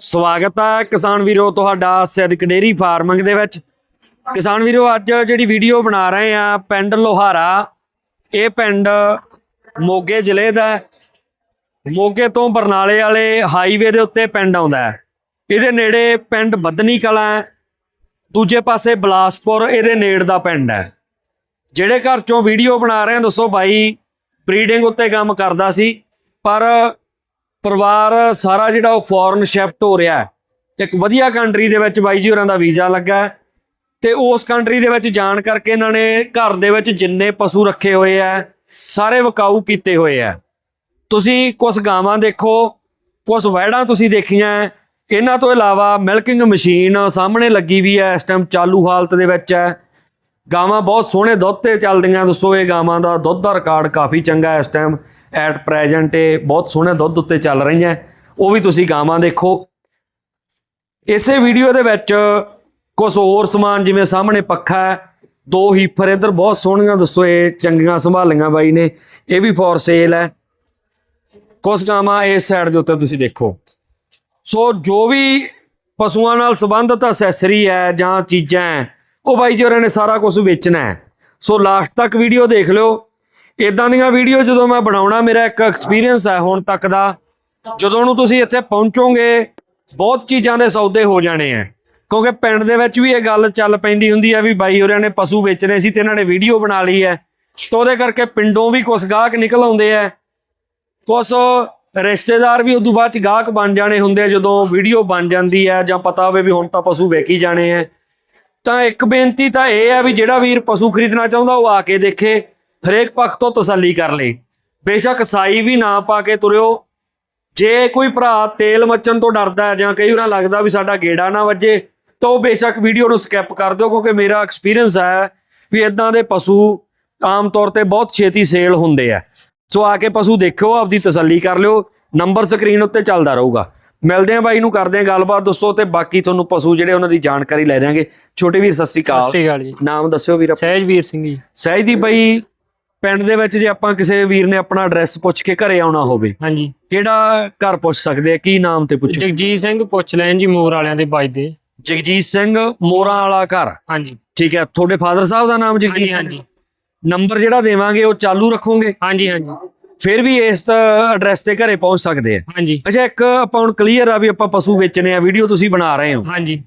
ਸਵਾਗਤ ਹੈ ਕਿਸਾਨ ਵੀਰੋ ਤੁਹਾਡਾ ਸਿੱਧਕ ਡੇਰੀ ਫਾਰਮਿੰਗ ਦੇ ਵਿੱਚ। ਕਿਸਾਨ ਵੀਰੋ, ਅੱਜ ਜਿਹੜੀ ਵੀਡੀਓ ਬਣਾ ਰਹੇ ਆ ਪਿੰਡ ਲੋਹਾਰਾ, ਇਹ ਪਿੰਡ ਮੋਗੇ ਜ਼ਿਲ੍ਹੇ ਦਾ ਮੋਗੇ ਤੋਂ ਬਰਨਾਲੇ ਵਾਲੇ ਹਾਈਵੇ ਦੇ ਉੱਤੇ ਪਿੰਡ ਆਉਂਦਾ ਹੈ। ਇਹਦੇ ਨੇੜੇ ਪਿੰਡ ਬੱਦਨੀ ਕਲਾਂ ਦੂਜੇ ਪਾਸੇ ਬਲਾਸਪੁਰ, ਇਹਦੇ ਨੇੜ ਦਾ ਪਿੰਡ ਹੈ। ਜਿਹੜੇ ਘਰ ਚੋਂ ਵੀਡੀਓ ਬਣਾ ਰਹੇ ਆ, ਦੱਸੋ ਬਾਈ ਬਰੀਡਿੰਗ ਉੱਤੇ ਕੰਮ ਕਰਦਾ ਸੀ, ਪਰ ਪਰਿਵਾਰ ਸਾਰਾ ਜਿਹੜਾ ਉਹ ਫੋਰਨ ਸ਼ਿਫਟ ਹੋ ਰਿਹਾ ਇੱਕ ਵਧੀਆ ਕੰਟਰੀ ਦੇ ਵਿੱਚ ਬਾਈ ਜੀ ਹੋਰਾਂ ਦਾ ਵੀਜ਼ਾ ਲੱਗਾ ਹੈ ਤੇ ਉਸ ਕੰਟਰੀ ਦੇ ਵਿੱਚ ਜਾਣ ਕਰਕੇ ਇਹਨਾਂ ਨੇ ਘਰ ਦੇ ਵਿੱਚ ਜਿੰਨੇ ਪਸ਼ੂ ਰੱਖੇ ਹੋਏ ਆ ਸਾਰੇ ਵਿਕਾਊ ਕੀਤੇ ਹੋਏ ਆ ਤੁਸੀਂ ਕੁਝ ਗਾਵਾਂ ਦੇਖੋ ਕੁਝ ਵੈੜਾਂ ਤੁਸੀਂ ਦੇਖੀਆਂ ਇਹਨਾਂ ਤੋਂ ਇਲਾਵਾ ਮਿਲਕਿੰਗ ਮਸ਼ੀਨ ਸਾਹਮਣੇ ਲੱਗੀ ਵੀ ਹੈ, ਇਸ ਟਾਈਮ ਚਾਲੂ ਹਾਲਤ ਦੇ ਵਿੱਚ ਹੈ। ਗਾਵਾਂ ਬਹੁਤ ਸੋਹਣੇ ਦੁੱਧ ਤੇ ਚੱਲਦੀਆਂ, ਦੱਸੋ ਇਹ ਗਾਵਾਂ ਦਾ ਦੁੱਧ ਦਾ ਰਿਕਾਰਡ ਕਾਫੀ ਚੰਗਾ ਇਸ ਟਾਈਮ ਐਟ ਪ੍ਰੈਜ਼ੈਂਟ ਇਹ ਬਹੁਤ ਸੋਹਣੇ ਦੁੱਧ ਉੱਤੇ ਚੱਲ ਰਹੀਆਂ ਉਹ ਵੀ ਤੁਸੀਂ ਗਾਵਾਂ ਦੇਖੋ। ਇਸੇ ਵੀਡੀਓ ਦੇ ਵਿੱਚ ਕੁਝ ਹੋਰ ਸਮਾਨ ਜਿਵੇਂ ਸਾਹਮਣੇ ਪੱਖਾ ਹੈ। ਦੋ ਹੀਫਰ ਇੱਧਰ ਬਹੁਤ ਸੋਹਣੀਆਂ ਦੱਸੋ ਇਹ ਚੰਗੀਆਂ ਸੰਭਾਲੀਆਂ ਬਾਈ ਨੇ। ਇਹ ਵੀ ਫੋਰ ਸੇਲ ਹੈ। ਕੁਝ ਗਾਵਾਂ ਇਸ ਸਾਈਡ ਦੇ ਉੱਤੇ ਤੁਸੀਂ ਦੇਖੋ। ਸੋ ਜੋ ਵੀ ਪਸ਼ੂਆਂ ਨਾਲ ਸੰਬੰਧਿਤ ਅਸੈਸਰੀ ਹੈ ਜਾਂ ਚੀਜ਼ਾਂ ਹੈ, ਉਹ ਬਾਈ ਜੀ ਹੋਰਾਂ ਨੇ ਸਾਰਾ ਕੁਝ ਵੇਚਣਾ ਹੈ। ਸੋ ਲਾਸਟ ਤੱਕ ਵੀਡੀਓ ਦੇਖ ਲਿਓ। ਇਦਾਂ ਦੀਆਂ ਵੀਡੀਓ ਜਦੋਂ ਮੈਂ ਬਣਾਉਣਾ, ਮੇਰਾ ਇੱਕ ਐਕਸਪੀਰੀਅੰਸ ਹੈ ਹੁਣ ਤੱਕ ਦਾ। ਜਦੋਂ ਨੂੰ ਤੁਸੀਂ ਇੱਥੇ ਪਹੁੰਚੋਗੇ, ਬਹੁਤ ਚੀਜ਼ਾਂ ਦੇ ਸੌਦੇ ਹੋ ਜਾਣੇ ਆ ਕਿਉਂਕਿ ਪਿੰਡ ਦੇ ਵਿੱਚ ਵੀ ਇਹ ਗੱਲ ਚੱਲ ਪੈਂਦੀ ਹੁੰਦੀ ਹੈ ਵੀ ਬਾਈ ਹੋਰਾਂ ਨੇ ਪਸ਼ੂ ਵੇਚਣੇ ਸੀ ਤੇ ਇਹਨਾਂ ਨੇ ਵੀਡੀਓ ਬਣਾ ਲਈ ਹੈ ਤਾਂ ਉਹਦੇ ਕਰਕੇ ਪਿੰਡੋਂ ਵੀ ਕੁਝ ਗਾਹਕ ਨਿਕਲ ਆਉਂਦੇ ਆ ਕੁਛ ਰਿਸ਼ਤੇਦਾਰ ਵੀ ਉਦੋਂ ਬਾਅਦ ਚ ਗਾਹਕ ਬਣ ਜਾਣੇ ਹੁੰਦੇ ਜਦੋਂ ਵੀਡੀਓ ਬਣ ਜਾਂਦੀ ਹੈ ਜਾਂ ਪਤਾ ਹੋਵੇ ਵੀ ਹੁਣ ਤਾਂ ਪਸ਼ੂ ਵੇਖੀ ਜਾਣੇ ਆ ਤਾਂ ਇੱਕ ਬੇਨਤੀ ਤਾਂ ਇਹ ਹੈ ਵੀ ਜਿਹੜਾ ਵੀਰ ਪਸ਼ੂ ਖਰੀਦਣਾ ਚਾਹੁੰਦਾ ਉਹ ਆ ਕੇ ਦੇਖੇ। ਹਰੇਕ ਪੱਖ ਤੋਂ ਤਸੱਲੀ ਕਰ ਲੇ ਬੇਸ਼ੱਕ ਸਾਈ ਵੀ ਨਾ ਪਾ ਕੇ ਤੁਰਿਓ। ਜੇ ਕੋਈ ਭਰਾ ਤੇਲ ਮੱਚਣ ਤੋਂ ਡਰਦਾ ਹੈ ਜਾਂ ਕਈ ਵਾਰ ਲੱਗਦਾ ਵੀ ਸਾਡਾ ਗੇੜਾ ਨਾ ਵੱਜੇ ਤਾਂ ਉਹ ਬੇਸ਼ੱਕ ਵੀਡੀਓ ਨੂੰ ਸਕਿਪ ਕਰ ਦਿਓ ਕਿਉਂਕਿ ਮੇਰਾ ਐਕਸਪੀਰੀਅੰਸ ਹੈ ਵੀ ਇਦਾਂ ਦੇ ਪਸ਼ੂ ਆਮ ਤੌਰ ਤੇ ਬਹੁਤ ਛੇਤੀ ਸੇਲ ਹੁੰਦੇ ਆ। ਸੋ ਆ ਕੇ ਪਸ਼ੂ ਦੇਖਿਓ ਆਪਦੀ ਤਸੱਲੀ ਕਰ ਲਿਓ। ਨੰਬਰ ਸਕਰੀਨ ਉੱਤੇ ਚੱਲਦਾ ਰਹੂਗਾ। ਮਿਲਦੇ ਆ ਬਾਈ ਨੂੰ ਕਰਦੇ ਆ ਗੱਲਬਾਤ ਦੋਸਤੋ ਤੇ ਬਾਕੀ ਤੁਹਾਨੂੰ ਪਸ਼ੂ ਜਿਹੜੇ ਉਹਨਾਂ ਦੀ ਜਾਣਕਾਰੀ ਲੈ ਦਿਆਂਗੇ। ਛੋਟੇ ਵੀਰ ਸਤਿ ਸ੍ਰੀ ਸਤਿ ਅਕਾਲ ਸ਼੍ਰੀ ਅਕਾਲ ਜੀ। ਨਾਮ ਦੱਸਿਓ ਵੀਰ ਸਹਿਜਵੀਰ ਸਿੰਘ ਜੀ। ਸਹਿਜਦੀਪ ਬਾਈ ਪਿੰਡ ਦੇ ਵਿੱਚ ਜੇ ਆਪਾਂ ਕਿਸੇ ਵੀਰ ਨੇ ਆਪਣਾ ਐਡਰੈਸ ਪੁੱਛ ਕੇ ਘਰੇ ਆਉਣਾ ਹੋਵੇ ਹਾਂਜੀ। ਕਿਹੜਾ ਘਰ ਪੁੱਛ ਸਕਦੇ ਆ? ਕੀ ਨਾਮ ਤੇ ਪੁੱਛੋ? ਜਗਜੀਤ ਸਿੰਘ ਪੁੱਛ ਲੈਣ ਜੀ ਮੋਰ ਵਾਲਿਆਂ ਦੇ ਵੱਜਦੇ ਜਗਜੀਤ ਸਿੰਘ ਮੋਰਾਂ ਵਾਲਾ ਘਰ। ਹਾਂਜੀ। ਠੀਕ ਹੈ ਤੁਹਾਡੇ ਫਾਦਰ ਸਾਹਿਬ ਦਾ ਨਾਮ ਜਗਜੀਤ ਸਿੰਘ? ਹਾਂਜੀ। ਨੰਬਰ ਜਿਹੜਾ ਦੇਵਾਂਗੇ ਉਹ ਚਾਲੂ ਰੱਖੋਗੇ? ਹਾਂਜੀ ਹਾਂਜੀ। ਫਿਰ ਵੀ ਇਸ ਐਡਰੈਸ ਤੇ ਘਰੇ ਪਹੁੰਚ ਸਕਦੇ ਆ। ਹਾਂਜੀ। ਅੱਛਾ ਇੱਕ ਆਪਾਂ ਹੁਣ ਕਲੀਅਰ ਆ ਵੀ ਆਪਾਂ ਪਸ਼ੂ ਵੇਚਣੇ ਆ ਵੀਡੀਓ ਤੁਸੀਂ ਬਣਾ ਰਹੇ ਹੋ। ਹਾਂਜੀ।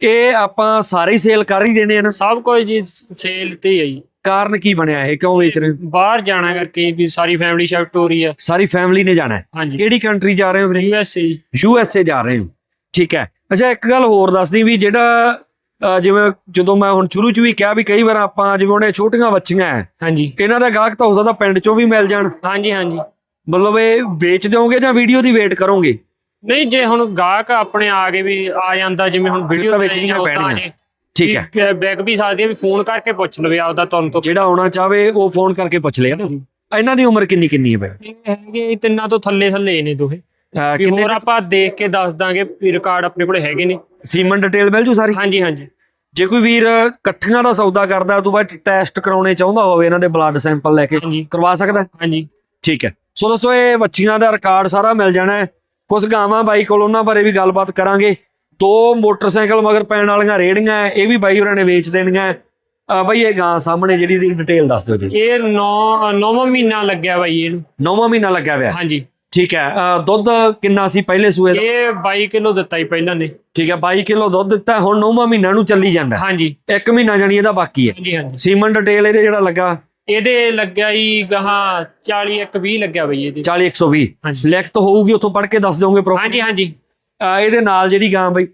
ਇਹ ਆਪਾਂ ਸਾਰੇ ਸੇਲ ਕਰ ਹੀ ਦੇਣੇ ਆ ਨਾ? ਸਭ ਕੁਝ ਜੀ ਸੇਲ ਤੇ ਹੀ ਜੀ। ਕਾਰਨ ਕੀ ਬਣਿਆ ਇਹ? ਕਿਉਂ ਵੇਚ ਰਹੇ ਹੋ? ਬਾਹਰ ਜਾਣਾ ਕਰਕੇ ਵੀ ਸਾਰੀ ਫੈਮਿਲੀ ਸ਼ਿਫਟ ਹੋ ਰਹੀ ਹੈ ਸਾਰੀ ਫੈਮਿਲੀ ਨੇ ਜਾਣਾ ਹੈ? ਹਾਂਜੀ। ਕਿਹੜੀ ਕੰਟਰੀ ਜਾ ਰਹੇ ਹੋ ਵੀਰੇ? U S A U S A ਜਾ ਰਹੇ ਹੋ। ਠੀਕ ਹੈ। ਅੱਛਾ ਇੱਕ ਗੱਲ ਹੋਰ ਦੱਸਦੀ ਵੀ ਜਿਹੜਾ ਜਿਵੇਂ ਜਦੋਂ ਮੈਂ ਹੁਣ ਸ਼ੁਰੂ ਚ ਵੀ ਕਿਹਾ ਵੀ ਕਈ ਵਾਰ ਆਪਾਂ ਜਿਵੇਂ ਉਹਨੇ ਛੋਟੀਆਂ ਬੱਚੀਆਂ ਹੈ ਹਾਂਜੀ। ਇਹਨਾਂ ਦਾ ਗਾਹਕ ਤਾਂ ਹੋ ਸਕਦਾ ਪਿੰਡ ਚੋਂ ਵੀ ਮਿਲ ਜਾਣ। ਹਾਂਜੀ ਹਾਂਜੀ। ਮਤਲਬ ਇਹ ਵੇਚ ਦਿਓਗੇ ਜਾਂ ਵੀਡੀਓ ਦੀ ਵੇਟ ਕਰੋਗੇ? ਨਹੀਂ ਜੇ ਹੁਣ ਗਾਹਕ ਆਪਣੇ ਆ ਕੇ ਵੀ ਆ ਜਾਂਦਾ ਜਿਵੇਂ ਹੁਣ ਵੀਡੀਓ ਤਾਂ ਵੇਚਣੀਆਂ ਪੈਣੀਆਂ। ਠੀਕ ਹੈ। ਬੈਕ ਵੀ ਸਕਦੀ ਹੈ ਵੀ ਫੋਨ ਕਰਕੇ ਪੁੱਛ ਲਵੇ ਆਪਦਾ ਤੁਹਾਨੂੰ ਤੋਂ। ਜਿਹੜਾ ਆਉਣਾ ਚਾਹਵੇ ਉਹ ਫੋਨ ਕਰਕੇ ਪੁੱਛ ਲਿਆ ਨਾ ਇਹਨਾਂ ਦੀ ਉਮਰ ਕਿੰਨੀ ਕਿੰਨੀ ਹੈ ਬਈ? ਹੈਗੇ ਤਿੰਨਾਂ ਤੋਂ ਥੱਲੇ ਥੱਲੇ ਨੇ ਦੋਹੇ। ਕਿੰਨੇ ਹੋਰ ਆਪਾਂ ਦੇਖ ਕੇ ਦੱਸ ਦਾਂਗੇ ਰਿਕਾਰਡ ਆਪਣੇ ਕੋਲੇ ਹੈਗੇ ਨੇ। ਸੀਮਨ ਡਿਟੇਲ ਮਿਲ ਜੂ ਸਾਰੀ? ਹਾਂਜੀ ਹਾਂਜੀ। ਜੇ ਕੋਈ ਵੀਰ ਇਕੱਠੀਆਂ ਦਾ ਸੌਦਾ ਕਰਦਾ ਉਦੋਂ ਬਾਅਦ ਟੈਸਟ ਕਰਾਉਣੇ ਚਾਹੁੰਦਾ ਹੋਵੇ ਇਹਨਾਂ ਦੇ ਬਲੱਡ ਸੈਂਪਲ ਲੈ ਕੇ ਕਰਵਾ ਸਕਦਾ? ਹਾਂਜੀ। ਠੀਕ ਹੈ। ਸੋ ਦੋਸਤੋ ਇਹ ਬੱਚੀਆਂ ਦਾ ਰਿਕਾਰਡ ਸਾਰਾ ਮਿਲ ਜਾਣਾ ਹੈ। ਕੁਝ ਗਾਵਾਂ ਬਾਈ ਕੋਲ ਉਹਨਾਂ ਬਾਰੇ ਵੀ ਗੱਲਬਾਤ ਕਰਾਂਗੇ। ਦੋ ਮੋਟਰਸਾਈਕਲ ਮਗਰ ਪੈਣ ਵਾਲੀਆਂ ਰੇੜੀਆਂ ਇਹ ਵੀ ਬਾਈ ਹੋਰਾਂ ਨੇ ਵੇਚ ਦੇਣੀਆਂ। ਅਹ ਬਾਈ ਇਹ ਗਾਂ ਸਾਹਮਣੇ ਜਿਹੜੀ ਦੀ ਡਿਟੇਲ ਦੱਸ ਦਿਓ ਜੀ। ਇਹ 9 ਨੌਵਾਂ ਮਹੀਨਾ ਲੱਗਿਆ ਬਾਈ ਇਹਨੂੰ। ਨੌਵਾਂ ਮਹੀਨਾ ਲੱਗਿਆ ਹੋਇਆ। ਹਾਂਜੀ। ਠੀਕ ਹੈ ਦੁੱਧ ਕਿੰਨਾ ਸੀ ਪਹਿਲੇ ਸੂਏ ਦਾ? ਇਹ 22 ਕਿਲੋ ਦਿੱਤਾ ਹੀ ਪਹਿਲਾਂ ਨੇ। ਠੀਕ ਹੈ 22 ਕਿਲੋ ਦੁੱਧ ਦਿੱਤਾ ਹੁਣ ਨੌਵਾਂ ਮਹੀਨਾ ਨੂੰ ਚੱਲੀ ਜਾਂਦਾ। ਹਾਂਜੀ। ਇੱਕ ਮਹੀਨਾ ਜਾਨੀ ਇਹਦਾ ਬਾਕੀ ਹੈ ਹਾਂਜੀ ਹਾਂਜੀ। ਸੀਮਨ ਡਿਟੇਲ ਇਹਦੇ ਜਿਹੜਾ ਲੱਗਾ? ਇਹਦੇ ਲੱਗਿਆ ਹੀ ਗਾਹਾਂ 40 ਇੱਕ 20 ਲੱਗਿਆ ਬਈ ਇਹਦੇ। 40 120 ਹਾਂਜੀ। ਲਿਖਤ ਹੋਊਗੀ ਉੱਥੋਂ ਪੜ੍ਹ ਕੇ ਦੱਸ ਦਿਓਗੇ ਪ੍ਰੋਪਰ ਹਾਂਜੀ ਹਾਂਜੀ। ਇਹਦੇ ਨਾਲ ਜਿਹੜੀ ਗਾਂ ਬਈ?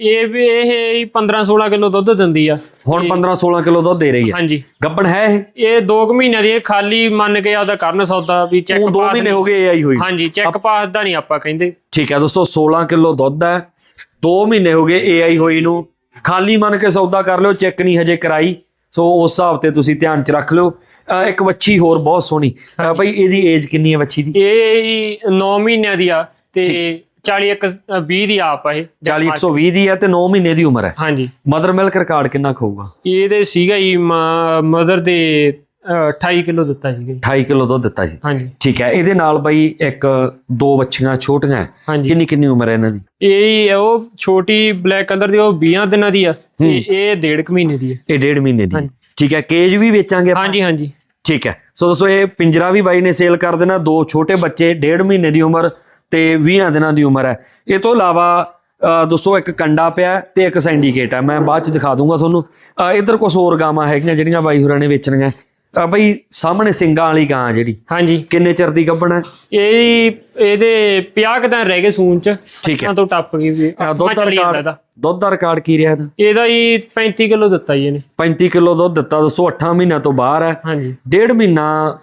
ਇਹ ਵੀ ਇਹ 15 16 ਕਿਲੋ ਦੁੱਧ ਦਿੰਦੀ ਆ। ਹੁਣ 15 16 ਕਿਲੋ ਦੁੱਧ ਦੇ ਰਹੀ ਹੈ ਹਾਂਜੀ। ਗੱਬਣ ਹੈ ਇਹ? ਇਹ 2 ਮਹੀਨਿਆਂ ਦੀ ਇਹ ਖਾਲੀ ਮੰਨ ਕੇ ਆਪਦਾ ਕਰਨ ਸੌਦਾ ਵੀ ਚੈੱਕ ਉਹ 2 ਮਹੀਨੇ ਹੋ ਗਏ ਆਈ ਹੋਈ। ਹਾਂਜੀ ਚੈੱਕ ਪਾਸ ਦਾ ਨਹੀਂ ਆਪਾਂ ਕਹਿੰਦੇ। ਠੀਕ ਹੈ ਦੋਸਤੋ 16 ਕਿਲੋ ਦੁੱਧ ਹੈ। 2 ਮਹੀਨੇ ਹੋ ਗਏ ਏਆਈ ਹੋਈ ਨੂੰ। ਖਾਲੀ ਮੰਨ ਕੇ ਸੌਦਾ ਕਰ ਲਿਓ ਚੈੱਕ ਨਹੀਂ ਹਜੇ ਕਰਾਈ। ਸੋ ਉਸ ਹਿਸਾਬ ਤੇ ਤੁਸੀਂ ਧਿਆਨ ਚ ਰੱਖ ਲਿਓ। ਅਹ ਇੱਕ ਵੱਛੀ ਹੋਰ ਬਹੁਤ ਸੋਹਣੀ। ਅਹ ਬਈ ਇਹਦੀ ਏਜ ਕਿੰਨੀ ਹੈ ਵੱਛੀ ਦੀ? ਇਹ 9 ਮਹੀਨਿਆਂ ਦੀ ਆ ਤੇ 40 ਇੱਕ 20 ਦੀ ਆਪ ਆ ਇਹ। 40 120 ਦੀ ਹੈ ਤੇ 9 ਮਹੀਨੇ ਦੀ ਉਮਰ ਹੈ। ਹਾਂਜੀ। ਮਦਰ ਮਿਲਕ ਰਿਕਾਰਡ ਕਿੰਨਾ ਖਾਊਗਾ? ਇਹਦੇ ਸੀਗਾ ਜੀ ਮਦਰ ਦੇ ਅ, 28 ਕਿਲੋ ਦਿੱਤਾ ਜੀ। 28 ਕਿਲੋ ਦੁੱਧ ਦਿੱਤਾ ਸੀ। ਹਾਂਜੀ। ਠੀਕ ਹੈ ਇਹਦੇ ਨਾਲ ਬਾਈ ਇੱਕ ਦੋ ਬੱਚੀਆਂ ਛੋਟੀਆਂ ਕਿੰਨੀ ਕਿੰਨੀ ਉਮਰ ਹੈ ਇਹਨਾਂ ਦੀ? ਇਹ ਉਹ ਛੋਟੀ ਬਲੈਕ ਕਲਰ ਦੀ ਉਹ 20 ਦਿਨਾਂ ਦੀ ਆ। ਤੇ ਇਹ ਡੇਢ ਕੁ ਮਹੀਨੇ ਦੀ ਹੈ ਇਹ ਡੇਢ ਮਹੀਨੇ ਦੀ। ਠੀਕ ਹੈ ਕੇਜ ਵੀ ਵੇਚਾਂਗੇ ਆਪਾਂ? ਹਾਂਜੀ ਹਾਂਜੀ। ਠੀਕ ਹੈ। ਸੋ ਦੋਸਤੋ ਇਹ ਪਿੰਜਰਾ ਵੀ ਬਾਈ ਨੇ ਸੇਲ ਕਰ ਦੇਣਾ। ਦੋ ਛੋਟੇ ਬੱਚੇ ਡੇਢ ਮਹੀਨੇ ਦੀ ਉਮਰ। ਤੇ 20 ਦਿਨਾਂ ਦੀ ਉਮਰ ਹੈ। ਇਹ ਤੋਂ ਇਲਾਵਾ ਦੋਸਤੋ ਇੱਕ ਕੰਡਾ ਪਿਆ ਤੇ ਇੱਕ ਸਿੰਡੀਕੇਟ ਹੈ। ਮੈਂ ਬਾਅਦ ਚ ਦਿਖਾ ਦੂੰਗਾ ਤੁਹਾਨੂੰ। ਇੱਧਰ ਕੁਝ ਹੋਰ ਗਾਵਾਂ ਹੈਗੀਆਂ ਜਿਹੜੀਆਂ ਬਾਈ ਹੋਰਾਂ ਨੇ ਵੇਚਣੀਆਂ। ਅ, ਬਈ ਸਾਹਮਣੇ ਸਿੰਗਾਂ ਵਾਲੀ ਗਾਂ ਜਿਹੜੀ। ਹਾਂਜੀ। ਕਿੰਨੇ ਚਿਰ ਦੀ ਗੱਭਣ? ਹੈ ਇਹ ਇਹਦੇ 50 ਕੁ ਰਹਿ ਗਏ ਸੂਨ ਚ। ਠੀਕ ਹੈ। ਤਾਂ ਟੱਪ ਗਈ ਸੀ। ਦੁੱਧ ਦਾ ਰਿਕਾਰਡ ਇਹਦਾ। ਦੁੱਧ ਦਾ ਰਿਕਾਰਡ ਕੀ ਰਿਹਾ ਇਹਦਾ? ਇਹਦਾ ਹੀ 35 ਕਿਲੋ ਦਿੱਤਾ ਜੀ ਇਹਨੇ। 35 ਕਿਲੋ ਦੁੱਧ ਦਿੱਤਾ। ਦੋਸਤੋ 8 ਮਹੀਨਿਆਂ ਤੋਂ ਬਾਹਰ ਹੈ। ਹਾਂਜੀ। ਡੇਢ ਮਹੀਨਾ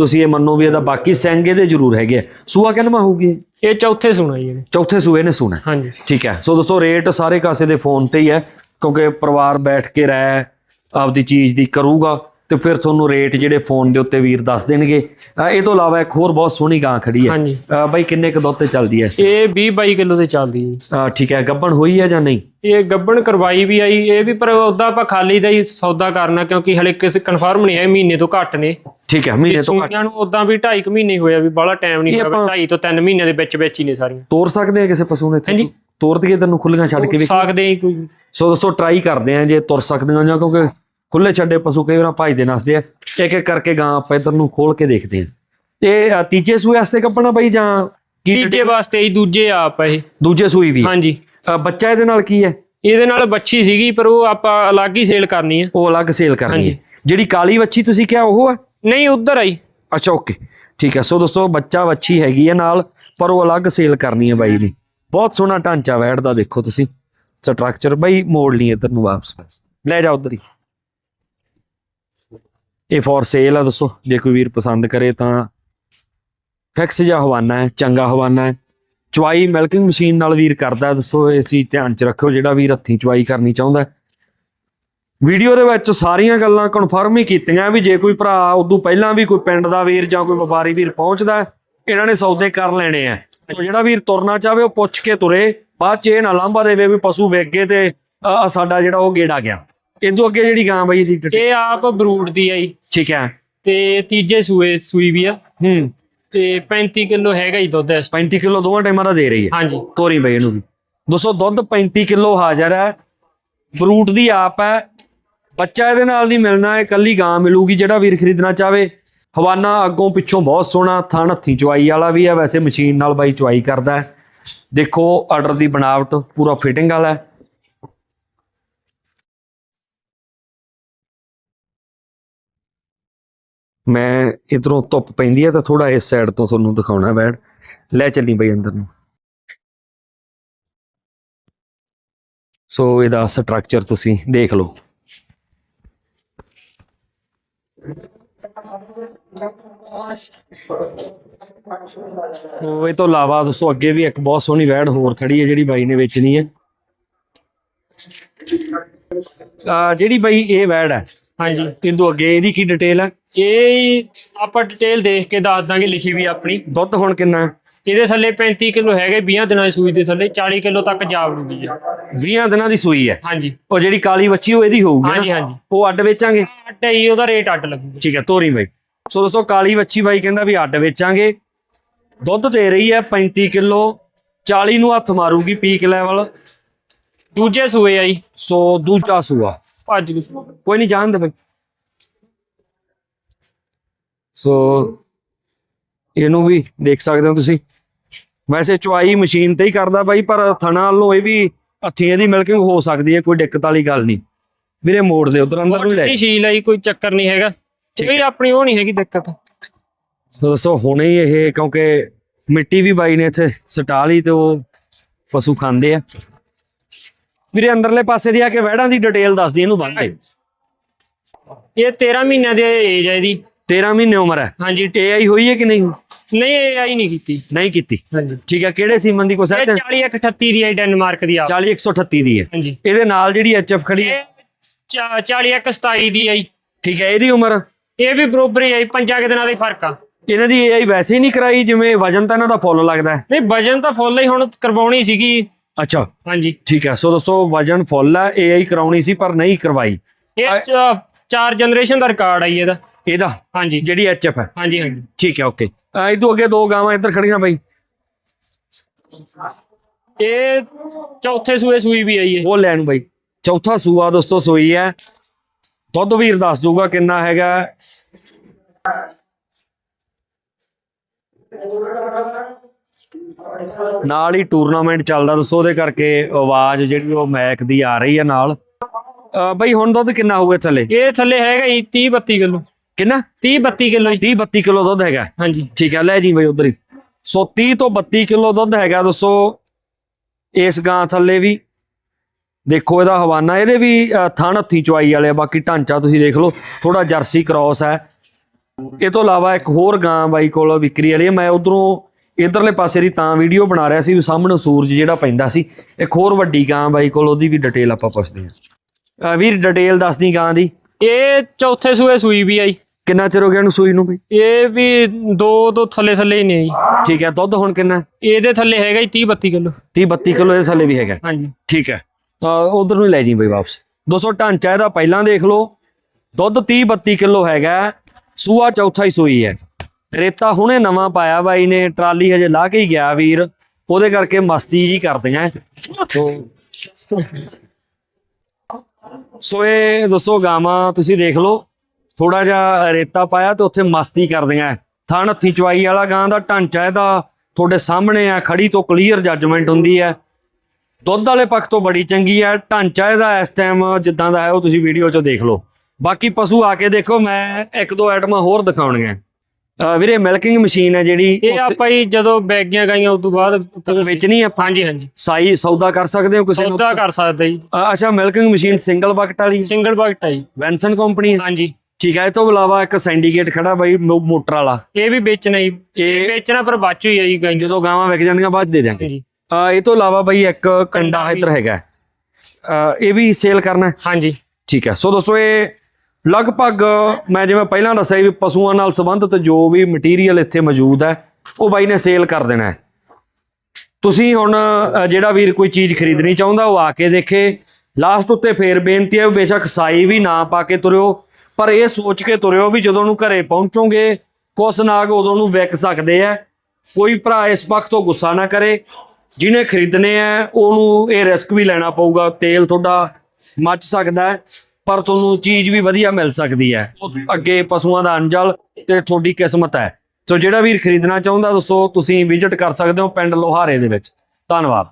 ਤੁਸੀਂ ਇਹ ਮੰਨੋ ਵੀ ਇਹਦਾ ਬਾਕੀ ਸਿੰਘ ਇਹਦੇ ਜ਼ਰੂਰ ਹੈਗੇ ਆ। ਸੂਆ ਕਿੰਨਵਾਂ ਹੋਊਗੀ? ਇਹ ਚੌਥੇ ਸੁਣਾ ਜੀ ਇਹਨੇ ਚੌਥੇ ਸੂਏ ਨੇ ਸੂਣਾ। ਹਾਂਜੀ। ਠੀਕ ਹੈ। ਸੋ ਦੋਸਤੋ ਰੇਟ ਸਾਰੇ ਕਾਸੇ ਦੇ ਫੋਨ ਤੇ ਹੀ ਹੈ ਕਿਉਂਕਿ ਪਰਿਵਾਰ ਬੈਠ ਕੇ ਰਹਿ ਆਪਦੀ ਚੀਜ਼ ਦੀ ਕਰੂਗਾ। ਤੇ ਫਿਰ ਤੁਹਾਨੂੰ ਰੇਟ ਜਿਹੜੇ ਫੋਨ ਦੇ ਉੱਤੇ ਵੀਰ ਦੱਸ ਦੇਣਗੇ। ਇਹ ਤੋਂ ਇਲਾਵਾ ਇੱਕ ਹੋਰ ਬਹੁਤ ਸੋਹਣੀ ਗਾਂ ਖੜੀ ਹੈ। ਬਾਈ ਕਿੰਨੇ ਕੁ ਦੁੱਧ ਤੇ ਚੱਲਦੀ ਹੈ ਇਹ 20 22 ਕਿਲੋ ਤੇ ਚੱਲਦੀ ਅ, ਠੀਕ ਹੈ ਗੱਬਣ ਹੋਈ ਹੈ ਜਾਂ ਨਹੀਂ? ਇਹ ਗੱਬਣ ਕਰਵਾਈ ਵੀ ਆਈ ਇਹ ਵੀ ਪਰ ਉਦਾਂ ਆਪਾਂ ਖਾਲੀ ਦਾ ਹੀ ਸੌਦਾ ਕਰਨਾ ਕਿਉਂਕਿ ਹਲੇ ਕਿਸੇ ਕਨਫਰਮ ਨਹੀਂ ਹੈ ਮਹੀਨੇ ਤੋਂ ਘੱਟ ਨੇ। ਠੀਕ ਹੈ ਮਹੀਨੇ ਤੋਂ ਘੱਟ। ਨੂੰ ਉਦਾਂ ਵੀ 2.5 ਮਹੀਨੇ ਹੋਇਆ ਵੀ ਬਾਹਲਾ ਟਾਈਮ ਨਹੀਂ ਹੋਇਆ 2.5 ਤੋਂ 3 ਮਹੀਨਿਆਂ ਦੇ ਵਿੱਚ ਵਿੱਚ ਹੀ ਨੇ ਸਾਰੀਆਂ। ਤੋਰ ਸਕਦੇ ਆ ਕਿਸੇ ਪਸ਼ੂ ਨੂੰ ਇੱਥੇ? ਹਾਂਜੀ। ਤੋਰ ਦਈਏ ਤੈਨੂੰ ਖੁੱਲੀਆਂ ਛੱਡ ਕੇ ਵੀ ਸਾਖਦੇ ਹੀ ਕੋਈ। ਸੋ ਦੋਸਤੋ ਟਰਾਈ ਕਰਦੇ ਆ ਜੇ ਤੁਰ ਸਕਦੀਆਂ ਜਾਂ ਕਿਉਂਕਿ ਖੁੱਲੇ ਛੱਡੇ ਪਸ਼ੂ ਕਈ ਵਾਰ ਭਜਦੇ ਨਸਦੇ ਆ। ਇੱਕ ਇੱਕ ਕਰਕੇ ਗਾਂ ਆਪਾਂ ਇਧਰ ਨੂੰ ਖੋਲ ਕੇ ਦੇਖਦੇ ਆ ਇਹ ਅ, ਤੀਜੇ ਸੂਏ ਵਾਸਤੇ ਕੱਪਣਾ ਬਾਈ ਜਾਂ ਕੀ ਤੀਜੇ ਵਾਸਤੇ ਹੀ ਦੂਜੇ ਆਪ ਇਹ। ਦੂਜੇ ਸੂਈ ਵੀ ਹਾਂਜੀ। ਅ, ਬੱਚਾ ਇਹਦੇ ਨਾਲ ਕੀ ਹੈ? ਇਹਦੇ ਨਾਲ ਬੱਚੀ ਸੀਗੀ ਪਰ ਉਹ ਆਪਾਂ ਅਲੱਗ ਹੀ ਸੇਲ ਕਰਨੀ ਹੈ ਉਹ ਅਲੱਗ ਸੇਲ ਕਰਨੀ ਹਾਂਜੀ। ਹੈ ਜਿਹੜੀ ਕਾਲੀ ਵੱਛੀ ਤੁਸੀਂ ਕਿਹਾ ਉਹ ਹੈ ਨਹੀਂ ਉਧਰ ਆਈ ਅੱਛਾ ਓਕੇ। ਠੀਕ ਹੈ। ਸੋ ਦੋਸਤੋ ਬੱਚਾ ਵੱਛੀ ਹੈਗੀ ਹੈ ਨਾਲ ਪਰ ਉਹ ਅਲੱਗ ਸੇਲ ਕਰਨੀ ਹੈ ਬਾਈ ਨੇ। ਬਹੁਤ ਸੋਹਣਾ ਢਾਂਚਾ ਵੈੜ ਦਾ ਦੇਖੋ ਤੁਸੀਂ। ਸਟਰਕਚਰ ਬਾਈ ਮੋੜ ਲਈ ਇੱਧਰ ਨੂੰ ਵਾਪਸ। ਲੈ ਜਾ ਉਧਰ ਹੀ। ਇਹ ਫੋਰ ਸੇਲ ਆ ਦੱਸੋ। ਜੇ ਕੋਈ ਵੀਰ ਪਸੰਦ ਕਰੇ ਤਾਂ ਫਿਕਸ ਜਿਹਾ ਹਵਾਨਾ ਹੈ, ਚੰਗਾ ਹਵਾਨਾ ਹੈ। ਚੁਆਈ ਮਿਲਕਿੰਗ ਮਸ਼ੀਨ ਨਾਲ ਵੀਰ ਕਰਦਾ ਦੱਸੋ ਦੋਸਤੋ ਚੀਜ਼ ਧਿਆਨ ਚ ਰੱਖਿਓ, ਜਿਹੜਾ ਵੀਰ ਹੱਥੀਂ ਚੁਆਈ ਕਰਨੀ ਚਾਹੁੰਦਾ ਵੀਡੀਓ ਦੇ ਵਿੱਚ ਸਾਰੀਆਂ ਗੱਲਾਂ ਕਨਫਰਮ ਹੀ ਕੀਤੀਆਂ ਵੀ ਜੇ ਕੋਈ ਭਰਾ ਉਦੋਂ ਪਹਿਲਾਂ ਵੀ ਕੋਈ ਪਿੰਡ ਦਾ ਵੀਰ ਜਾਂ ਕੋਈ ਵਪਾਰੀ ਵੀਰ ਪਹੁੰਚਦਾ ਇਹਨਾਂ ਨੇ ਸੌਦੇ ਕਰ ਲੈਣੇ ਆ। ਜਿਹੜਾ ਵੀਰ ਤੁਰਨਾ ਚਾਹਵੇ, ਉਹ ਪੁੱਛ ਕੇ ਤੁਰੇ, ਬਾਅਦ ਚ ਇਹ ਨਾ ਲਾਂਭਾ ਦੇਵੇ ਵੀ ਪਸ਼ੂ ਵੇਚ ਤੇ ਸਾਡਾ ਜਿਹੜਾ ਉਹ ਗੇੜਾ ਗਿਆ। ਇਦੋਂ ਅੱਗੇ ਜਿਹੜੀ ਗਾਂ ਬਈ ਦੀ ਇਹ ਆਪ ਬਰੂਟ ਦੀ ਆਈ ਠੀਕ ਹੈ। ਤੇ ਤੀਜੇ ਸੂਏ ਸੂਈ ਵੀ ਆ। ਹੂੰ। ਤੇ 35 ਕਿਲੋ ਹੈਗਾ ਹੀ ਦੁੱਧ ਇਸ 35 ਕਿਲੋ ਦੋਵਾਂ ਟਾਈਮਾਂ ਦਾ ਦੇ ਰਹੀ ਹੈ। ਹਾਂਜੀ। ਤੋਰੀ ਬਈ ਇਹਨੂੰ ਵੀ। ਦੋਸਤੋ ਦੁੱਧ 35 ਕਿਲੋ ਹਾਜ਼ਰ ਹੈ। ਫਰੂਟ ਦੀ ਆਪ ਹੈ। ਬੱਚਾ ਇਹਦੇ ਨਾਲ ਨਹੀਂ ਮਿਲਣਾ। ਇਹ ਕੱਲੀ ਗਾਂ ਮਿਲੂਗੀ ਜਿਹੜਾ ਵੀਰ ਖਰੀਦਣਾ ਚਾਹਵੇ। ਹਵਾਨਾ ਅੱਗੋਂ ਪਿੱਛੋਂ ਬਹੁਤ ਸੋਹਣਾ ਥਣ ਹੱਥੀ ਚੁਆਈ ਵਾਲਾ ਵੀ ਹੈ। ਵੈਸੇ ਮਸ਼ੀਨ ਨਾਲ ਬਾਈ ਚੁਆਈ ਕਰਦਾ ਦੇਖੋ ਆਰਡਰ ਦੀ ਬਣਾਵਟ ਪੂਰਾ ਫਿਟਿੰਗ ਵਾਲਾ ਹੈ। ਮੈਂ ਇਧਰੋਂ ਧੁੱਪ ਪੈਂਦੀ ਹੈ ਤਾਂ ਥੋੜਾ ਇਸ ਸਾਈਡ ਤੋਂ ਤੁਹਾਨੂੰ ਦਿਖਾਉਣਾ ਬੈਡ ਲੈ ਚੱਲੀ ਬਈ ਅੰਦਰ ਨੂੰ। ਸੋ ਇਹਦਾ ਸਟਰਕਚਰ ਤੁਸੀਂ ਦੇਖ ਲਓ। ਉਹ ਇਹ ਤੋਂ ਇਲਾਵਾ ਦੋਸਤੋ ਅੱਗੇ ਵੀ ਇੱਕ ਬਹੁਤ ਸੋਹਣੀ ਵੈੜ ਹੋਰ ਖੜੀ ਹੈ ਜਿਹੜੀ ਬਾਈ ਨੇ ਵੇਚਣੀ ਹੈ ਜਿਹੜੀ ਬਾਈ ਇਹ ਵੈੜ ਹੈ ਹਾਂਜੀ। ਇਹਦੋਂ ਅੱਗੇ ਇਹਦੀ ਕੀ ਡਿਟੇਲ ਹੈ ਇਹ ਆਪਾਂ ਡਿਟੇਲ ਦੇਖ ਕੇ ਦੱਸ ਦਾਂਗੇ ਲਿਖੀ ਵੀ ਆਪਣੀ। ਦੁੱਧ ਹੁਣ ਕਿੰਨਾ? ਹੈ ਇਹਦੇ ਥੱਲੇ 35 ਕਿਲੋ ਹੈਗੇ 20 ਦਿਨਾਂ ਦੀ ਸੂਈ ਦੇ ਥੱਲੇ 40 ਕਿਲੋ ਤੱਕ ਜਾ ਵੜੂਗੀ ਜੀ। 20 ਦਿਨਾਂ ਦੀ ਸੂਈ ਹੈ? ਹਾਂਜੀ। ਉਹ ਜਿਹੜੀ ਕਾਲੀ ਵੱਛੀ ਉਹ ਇਹਦੀ ਹੋਊਗੀ ਹਾਂਜੀ ਨਾ? ਹਾਂਜੀ ਉਹ ਅੱਡ ਵੇਚਾਂਗੇ? ਅੱਡ ਹੀ ਉਹਦਾ ਰੇਟ ਅੱਡ ਲੱਗੂਗਾ। ਠੀਕ ਹੈ ਤੋਰੀ ਬਾਈ। ਸੋ ਦੋਸਤੋ ਕਾਲੀ ਵੱਛੀ ਬਾਈ ਕਹਿੰਦਾ ਵੀ ਅੱਡ ਵੇਚਾਂਗੇ। ਦੁੱਧ ਦੇ ਰਹੀ ਹੈ 35 ਕਿਲੋ 40 ਨੂੰ ਹੱਥ ਮਾਰੂਗੀ ਪੀਕ ਲੈਵਲ। ਦੂਜੇ ਸੂਏ ਆਈ ਸੋ ਦੂਜਾ ਸੂਆ। ਭੱਜ ਗਈ ਕੋਈ ਨਹੀਂ ਜਾਣਦੇ ਬਾਈ। ਸੋ ਇਹਨੂੰ ਵੀ ਦੇਖ ਸਕਦੇ ਹੋ ਤੁਸੀਂ। ਵੈਸੇ ਚੁਆਈ ਮਸ਼ੀਨ ਤੇ ਹੀ ਕਰਦਾ ਬਾਈ ਪਰ ਥਣਾ ਵੱਲੋਂ ਇਹ ਵੀ ਹੱਥੀਂ ਇਹਦੀ ਮਿਲਕਿੰਗ ਹੋ ਸਕਦੀ ਹੈ ਕੋਈ ਦਿੱਕਤ ਵਾਲੀ ਗੱਲ ਨਹੀਂ ਵੀਰੇ ਮੋੜ ਦੇ ਉਧਰ ਅੰਦਰ ਨੂੰ ਲੈ। ਇਹ ਸ਼ੀਲ ਆਈ ਕੋਈ ਚੱਕਰ ਨਹੀਂ ਹੈਗਾ। ਕੋਈ ਆਪਣੀ ਉਹ ਨਹੀਂ ਹੈਗੀ ਦਿੱਕਤ। ਸੋ ਦੋਸਤੋ ਹੁਣੇ ਹੀ ਇਹ ਕਿਉਂਕਿ ਮਿੱਟੀ ਵੀ ਬਾਈ ਨੇ ਇੱਥੇ ਸਟਾ ਲਈ ਤੇ ਉਹ ਪਸ਼ੂ ਖਾਂਦੇ ਆ। ਵੀਰੇ ਅੰਦਰਲੇ ਪਾਸੇ ਦੀ ਆ ਕੇ ਵਹਿੜਾਂ ਦੀ ਡਿਟੇਲ ਦੱਸਦੀ ਇਹਨੂੰ ਬੰਦ ਦੇ ਇਹ 13 ਮਹੀਨਿਆਂ ਦੀ ਏਜ ਹੈ ਇਹਦੀ। 13 ਮਹੀਨੇ ਉਮਰ ਹੈ। ਹਾਂਜੀ। ਏਆਈ ਹੋਈ ਹੈ ਕਿ ਨਹੀਂ ਨਹੀਂ ਇਹ ਆਈ ਨਹੀਂ ਕੀਤੀ। ਨਹੀਂ ਕੀਤੀ। ਹਾਂਜੀ। ਠੀਕ ਹੈ ਕਿਹੜੇ ਸੀਮਨ ਦੀ ਇਹ ਕੋਸਾ 40 138 ਦੀ ਆਈ ਡੈਨਮਾਰਕ ਦੀ ਆ। 40 138 ਦੀ ਹੈ। ਹਾਂਜੀ। ਇਹਦੇ ਨਾਲ ਜਿਹੜੀ ਐਚਐਫ ਖੜੀ ਹੈ? ਇਹ 40 127 ਦੀ ਆਈ ਠੀਕ ਹੈ ਇਹਦੀ ਉਮਰ? ਇਹ ਵੀ ਬਰੋਬਰ ਹੀ ਆਈ ਪੰਜਾਂ ਕੁ ਦਿਨਾਂ ਦਾ ਹੀ ਫ਼ਰਕ ਆ। ਇਹਨਾਂ ਦੀ ਏਆਈ ਵੈਸੇ ਹੀ ਨਹੀਂ ਕਰਾਈ ਜਿਵੇਂ ਵਜਨ ਤਾਂ ਇਹਨਾਂ ਦਾ ਫੁੱਲ ਲੱਗਦਾ ਹੈ। ਨਹੀਂ ਵਜਨ ਤਾਂ ਫੁੱਲ ਹੀ ਹੁਣ ਕਰਵਾਉਣੀ ਸੀਗੀ। ਅੱਛਾ। ਹਾਂਜੀ। ਠੀਕ ਹੈ ਸੋ ਦੋਸਤੋ ਵਜਨ ਫੁੱਲ ਹੈ ਏਆਈ ਕਰਾਉਣੀ ਸੀ ਪਰ ਨਹੀਂ ਕਰਵਾਈ। ਇਹ ਚ- ਚਾਰ ਜਨਰੇਸ਼ਨ ਦਾ ਰਿਕਾਰਡ ਆਈ ਇਹਦਾ। ਇਹਦਾ? ਹਾਂਜੀ। ਜਿਹੜੀ ਐਚਐਫ ਹੈ। ਹਾਂਜੀ ਹਾਂਜੀ। ਠੀਕ ਹੈ ਓਕੇ ਤੋਂ ਅੱਗੇ ਦੋ ਗਾਵਾਂ ਇੱਧਰ ਖੜੀਆਂ ਬਾਈ। ਇਹ ਚੌਥੇ ਸੂਏ ਸੂਈ ਵੀ ਆਈ ਹੈ ਉਹ ਲੈਣ ਬਾਈ। ਚੌਥਾ ਸੂਆ ਦੋਸਤੋ ਸੋਈ ਹੈ। ਦੁੱਧ ਵੀਰ ਦੱਸ ਦੂਗਾ ਕਿੰਨਾ ਹੈਗਾ। ਨਾਲ ਹੀ ਟੂਰਨਾਮੈਂਟ ਚੱਲਦਾ। ਦੋਸਤੋ ਉਹਦੇ ਕਰਕੇ ਆਵਾਜ਼ ਜਿਹੜੀ ਉਹ ਮੈਕ ਦੀ ਆ ਰਹੀ ਹੈ ਨਾਲ। ਅ, ਬਈ ਹੁਣ ਦੁੱਧ ਕਿੰਨਾ ਹੋਊਗਾ ਥੱਲੇ? ਇਹ ਥੱਲੇ ਹੈਗਾ ਜੀ 30 32 ਕਿਲੋ। ਕਿੰਨਾ? 30 32 ਕਿਲੋ ਜੀ। 30 32 ਕਿਲੋ ਦੁੱਧ ਹੈਗਾ। ਹਾਂਜੀ। ਠੀਕ ਹੈ ਲੈ ਜੀ ਬਈ ਉਧਰ ਹੀ। ਸੋ 30 ਤੋਂ 32 ਕਿਲੋ ਦੁੱਧ ਹੈਗਾ ਦੱਸੋ ਇਸ ਗਾਂ ਥੱਲੇ ਵੀ। ਦੇਖੋ ਇਹਦਾ ਹਵਾਨਾ ਇਹਦੇ ਵੀ ਅ, ਥਣ ਹੱਥੀ ਚਵਾਈ ਵਾਲੇ ਆ, ਬਾਕੀ ਢਾਂਚਾ ਤੁਸੀਂ ਦੇਖ ਲਓ ਥੋੜਾ ਜਰਸੀ ਕ੍ਰਾਸ ਹੈ। ਇਹ ਤੋਂ ਇਲਾਵਾ ਇੱਕ ਹੋਰ ਗਾਂ ਬਾਈ ਕੋਲ ਵਿਕਰੀ ਵਾਲੀ ਹੈ ਮੈਂ ਉਧਰੋਂ ਇਧਰਲੇ ਪਾਸੇ ਦੀ ਤਾਂ ਵੀਡੀਓ ਬਣਾ ਰਿਹਾ ਸੀ ਵੀ ਸਾਹਮਣੇ ਸੂਰਜ ਜਿਹੜਾ ਪੈਂਦਾ ਸੀ। ਇੱਕ ਹੋਰ ਵੱਡੀ ਗਾਂ ਬਾਈ ਕੋਲ ਉਹਦੀ ਵੀ ਡਿਟੇਲ ਆਪਾਂ ਪੁੱਛਦੇ ਹਾਂ। ਵੀਰ ਡਿਟੇਲ ਦੱਸਦੀ ਗਾਂ ਦੀ। ਇਹ ਚੌਥੇ ਸੂਏ ਸੂਈ ਵੀ ਆਈ ਕਿੰਨਾ ਚਿਰ ਹੋ ਗਿਆ ਇਹਨੂੰ ਸੂਈ ਨੂੰ ਬਈ? ਇਹ ਵੀ ਦੋ ਤੋਂ ਥੱਲੇ ਥੱਲੇ ਹੀ ਨੇ ਜੀ। ਠੀਕ ਹੈ ਦੁੱਧ ਹੁਣ ਕਿੰਨਾ? ਇਹਦੇ ਥੱਲੇ ਹੈਗਾ ਜੀ 30 32 ਕਿਲੋ। 30 32 ਕਿਲੋ ਇਹਦੇ ਥੱਲੇ ਵੀ ਹੈਗਾ। ਹਾਂਜੀ। ਠੀਕ ਹੈ ਉਧਰ ਨੂੰ ਲੈ ਜੀ ਬਈ ਵਾਪਸ। ਦੋਸਤੋ ਢਾਂਚਾ ਇਹਦਾ ਪਹਿਲਾਂ ਦੇਖ ਲਓ। ਦੁੱਧ 30 32 ਕਿਲੋ ਹੈਗਾ ਸੂਆ ਚੌਥਾ ਹੀ ਸੂਈ ਹੈ। ਰੇਤਾ ਹੁਣੇ ਨਵਾਂ ਪਾਇਆ ਬਾਈ ਨੇ ਟਰਾਲੀ ਹਜੇ ਲਾ ਕੇ ਹੀ ਗਿਆ ਵੀਰ। ਉਹਦੇ ਕਰਕੇ ਮਸਤੀ ਜੀ ਕਰਦੀਆਂ ਸੋ ਇਹ ਦੋਸਤੋ ਗਾਵਾਂ ਤੁਸੀਂ ਦੇਖ ਲਓ। ਥੋੜਾ ਜਿਹਾ ਰੇਤਾ ਪਾਇਆ ਤੇ ਉੱਥੇ ਮਸਤੀ ਕਰਦੀਆਂ ਥਣ ਹੱਥੀ ਚਵਾਈ ਵਾਲਾ ਗਾਂ ਦਾ ਢਾਂਚਾ ਇਹਦਾ। ਤੁਹਾਡੇ ਸਾਹਮਣੇ ਆ ਖੜੀ ਤੋਂ ਕਲੀਅਰ ਜੱਜਮੈਂਟ ਹੁੰਦੀ ਹੈ। ਦੁੱਧ ਵਾਲੇ ਪੱਖ ਤੋਂ ਬੜੀ ਚੰਗੀ ਹੈ ਢਾਂਚਾ ਇਹਦਾ ਇਸ ਟਾਈਮ ਜਿੱਦਾਂ ਦਾ ਹੈ ਉਹ ਤੁਸੀਂ ਵੀਡੀਓ 'ਚ ਦੇਖ ਲਓ। ਬਾਕੀ ਪਸ਼ੂ ਆ ਕੇ ਦੇਖੋ ਮੈਂ ਇੱਕ ਦੋ ਆਈਟਮਾਂ ਹੋਰ ਦਿਖਾਉਣੀਆਂ। ਵੀਰੇ ਮਿਲਕਿੰਗ ਮਸ਼ੀਨ ਹੈ ਜਿਹੜੀ ਇਹ ਉਸ- ਆਪਾਂ ਹੀ ਜਦੋਂ ਬੈਗੀਆਂ ਗਾਈਆਂ ਉਸ ਤੋਂ ਬਾਅਦ ਉਹ ਵੇਚਣੀ ਆਪਾਂ? ਹਾਂਜੀ ਹਾਂਜੀ। ਸਾਈ ਸੌਦਾ ਕਰ ਸਕਦੇ ਹੋ ਕਿਸੇ ਨੂੰ? ਸੌਦਾ ਕਰ ਸਕਦਾ ਜੀ। ਅੱਛਾ ਮਿਲਕਿੰਗ ਮਸ਼ੀਨ ਸਿੰਗਲ ਬਕਟ ਵਾਲੀ? ਸਿੰਗਲ ਬਕਟ ਹੈ ਜੀ। ਵੈਨਸਨ ਕੰਪਨੀ ਹੈ ਹਾਂਜੀ। ਠੀਕ ਹੈ ਇਹ ਤੋਂ ਇਲਾਵਾ ਇੱਕ ਸਿੰਡੀਕੇਟ ਖੜਾ ਬਾਈ ਮੋ- ਮੋਟਰ ਵਾਲਾ। ਇਹ ਵੀ ਵੇਚਣਾ ਜੀ। ਇਹ ਵੇਚਣਾ ਪਰ ਬਾਚੂ ਹੀ ਹੈ ਜੀ ਗਾਈਆਂ। ਜਦੋਂ ਗਾਵਾਂ ਵਿਕ ਜਾਂਦੀਆਂ ਬਾਅਦ 'ਚ ਦੇ ਦਿਆਂਗੇ। ਹਾਂਜੀ। ਅਹ ਇਹ ਤੋਂ ਇਲਾਵਾ ਬਾਈ ਇੱਕ ਕੰਡਾ ਕੰਡਾ ਵੀ। ਹੈਗਾ। ਅਹ ਇਹ ਵੀ ਸੇਲ ਕਰਨਾ ਹੈ? ਹਾਂਜੀ। ਠੀਕ ਹੈ। ਸੋ ਦੋਸਤੋ ਇਹ ਲਗਭਗ ਮੈਂ ਜਿਵੇਂ ਪਹਿਲਾਂ ਦੱਸਿਆ ਵੀ ਪਸ਼ੂਆਂ ਨਾਲ ਸੰਬੰਧਿਤ ਜੋ ਵੀ ਮਟੀਰੀਅਲ ਇੱਥੇ ਮੌਜੂਦ ਹੈ, ਉਹ ਬਾਈ ਨੇ ਸੇਲ ਕਰ ਦੇਣਾ ਹੈ। ਤੁਸੀਂ ਹੁਣ ਜਿਹੜਾ ਵੀਰ ਕੋਈ ਚੀਜ਼ ਖਰੀਦਣੀ ਚਾਹੁੰਦਾ, ਉਹ ਆ ਕੇ ਦੇਖੇ। ਲਾਸਟ ਉੱਤੇ ਫੇਰ ਬੇਨਤੀ ਹੈ ਵੀ ਬੇਸ਼ੱਕ ਸਾਈ ਵੀ ਨਾ ਪਾ ਕੇ ਤੁਰਿਓ, ਪਰ ਇਹ ਸੋਚ ਕੇ ਤੁਰਿਓ ਵੀ ਜਦੋਂ ਨੂੰ ਘਰੇ ਪਹੁੰਚੋਗੇ ਕੁਸ ਨਾਗ ਉਦੋਂ ਨੂੰ ਵਿਕ ਸਕਦੇ ਆ ਕੋਈ ਭਰਾ ਇਸ ਪੱਖ ਤੋਂ ਗੁੱਸਾ ਨਾ ਕਰੇ। ਜਿਹਨੇ ਖਰੀਦਣੇ ਆ ਉਹਨੂੰ ਇਹ ਰਿਸਕ ਵੀ ਲੈਣਾ ਪਊਗਾ। ਤੇਲ ਤੁਹਾਡਾ ਮੱਚ ਸਕਦਾ ਹੈ। ਪਰ ਤੁਹਾਨੂੰ ਚੀਜ਼ ਵੀ ਵਧੀਆ ਮਿਲ ਸਕਦੀ ਹੈ। ਅੱਗੇ ਪਸ਼ੂਆਂ ਦਾ ਅੰਜਲ ਤੇ ਤੁਹਾਡੀ ਕਿਸਮਤ ਹੈ। ਸੋ ਜਿਹੜਾ ਵੀਰ ਖਰੀਦਣਾ ਚਾਹੁੰਦਾ ਦੋਸਤੋ ਤੁਸੀਂ ਵਿਜ਼ਿਟ ਕਰ ਸਕਦੇ ਹੋ ਪਿੰਡ ਲੋਹਾਰੇ ਦੇ ਵਿੱਚ। ਧੰਨਵਾਦ।